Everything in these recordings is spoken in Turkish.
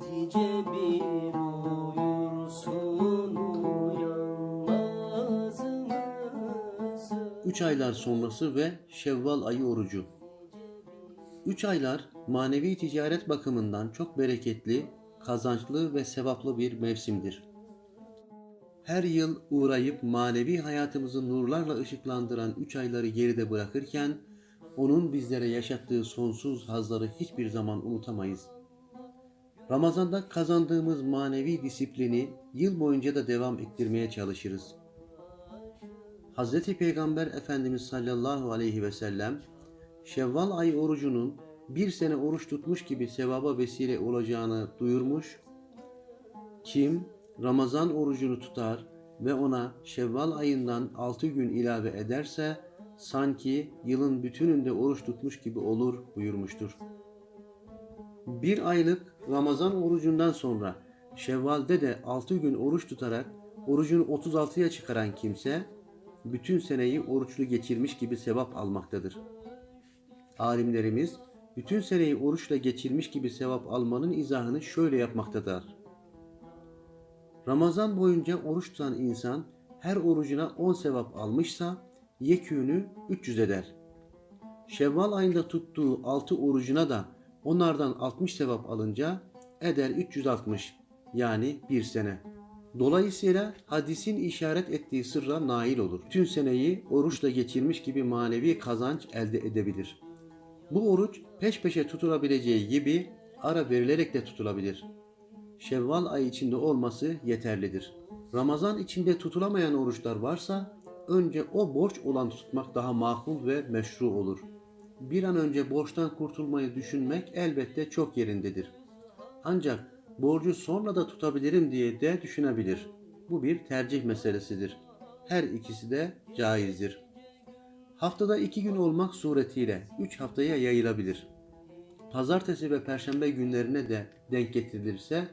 Cebim uyursun uyanmaz mısın? Üç aylar sonrası ve Şevval ayı orucu. Üç aylar manevi ticaret bakımından çok bereketli, kazançlı ve sevaplı bir mevsimdir. Her yıl uğrayıp manevi hayatımızı nurlarla ışıklandıran üç ayları geride bırakırken, onun bizlere yaşattığı sonsuz hazları hiçbir zaman unutamayız. Ramazanda kazandığımız manevi disiplini yıl boyunca da devam ettirmeye çalışırız. Hz. Peygamber Efendimiz sallallahu aleyhi ve sellem Şevval ayı orucunun bir sene oruç tutmuş gibi sevaba vesile olacağını duyurmuş. Kim Ramazan orucunu tutar ve ona Şevval ayından 6 gün ilave ederse sanki yılın bütününde oruç tutmuş gibi olur buyurmuştur. Bir aylık Ramazan orucundan sonra Şevval'de de 6 gün oruç tutarak orucunu 36'ya çıkaran kimse bütün seneyi oruçlu geçirmiş gibi sevap almaktadır. Alimlerimiz bütün seneyi oruçla geçirmiş gibi sevap almanın izahını şöyle yapmaktadır. Ramazan boyunca oruç tutan insan her orucuna 10 sevap almışsa yekünü 300 eder. Şevval ayında tuttuğu 6 orucuna da onlardan 60 sevap alınca eder 360 yani bir sene. Dolayısıyla hadisin işaret ettiği sırra nail olur. Tüm seneyi oruçla geçirmiş gibi manevi kazanç elde edebilir. Bu oruç peş peşe tutulabileceği gibi ara verilerek de tutulabilir. Şevval ayı içinde olması yeterlidir. Ramazan içinde tutulamayan oruçlar varsa önce o borç olan tutmak daha makul ve meşru olur. Bir an önce borçtan kurtulmayı düşünmek elbette çok yerindedir. Ancak borcu sonra da tutabilirim diye de düşünebilir. Bu bir tercih meselesidir. Her ikisi de caizdir. Haftada iki gün olmak suretiyle üç haftaya yayılabilir. Pazartesi ve perşembe günlerine de denk getirilirse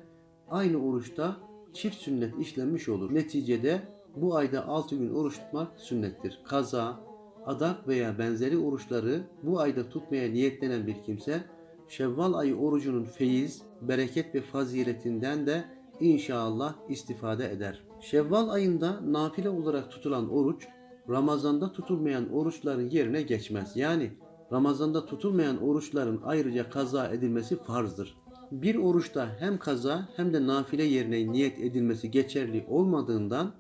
aynı oruçta çift sünnet işlenmiş olur. Neticede bu ayda 6 gün oruç tutmak sünnettir. Kaza, adak veya benzeri oruçları bu ayda tutmaya niyetlenen bir kimse Şevval ayı orucunun feyiz, bereket ve faziletinden de inşallah istifade eder. Şevval ayında nafile olarak tutulan oruç Ramazanda tutulmayan oruçların yerine geçmez. Yani Ramazanda tutulmayan oruçların ayrıca kaza edilmesi farzdır. Bir oruçta hem kaza hem de nafile yerine niyet edilmesi geçerli olmadığından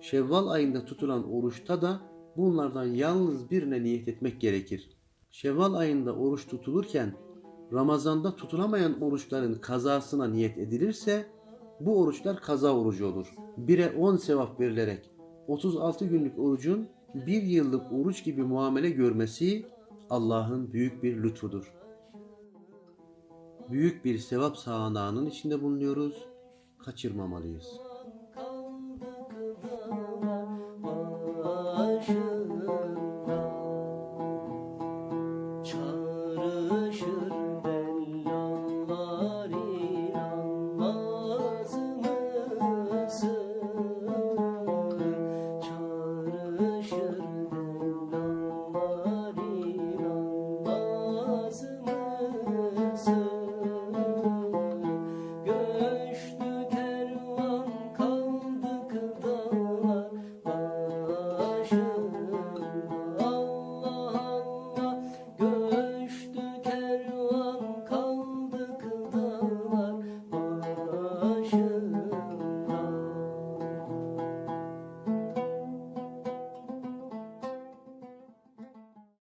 Şevval ayında tutulan oruçta da bunlardan yalnız birine niyet etmek gerekir. Şevval ayında oruç tutulurken Ramazanda tutulamayan oruçların kazasına niyet edilirse bu oruçlar kaza orucu olur. Bire 10 sevap verilerek 36 günlük orucun bir yıllık oruç gibi muamele görmesi Allah'ın büyük bir lütfudur. Büyük bir sevap sağanağının içinde bulunuyoruz. Kaçırmamalıyız.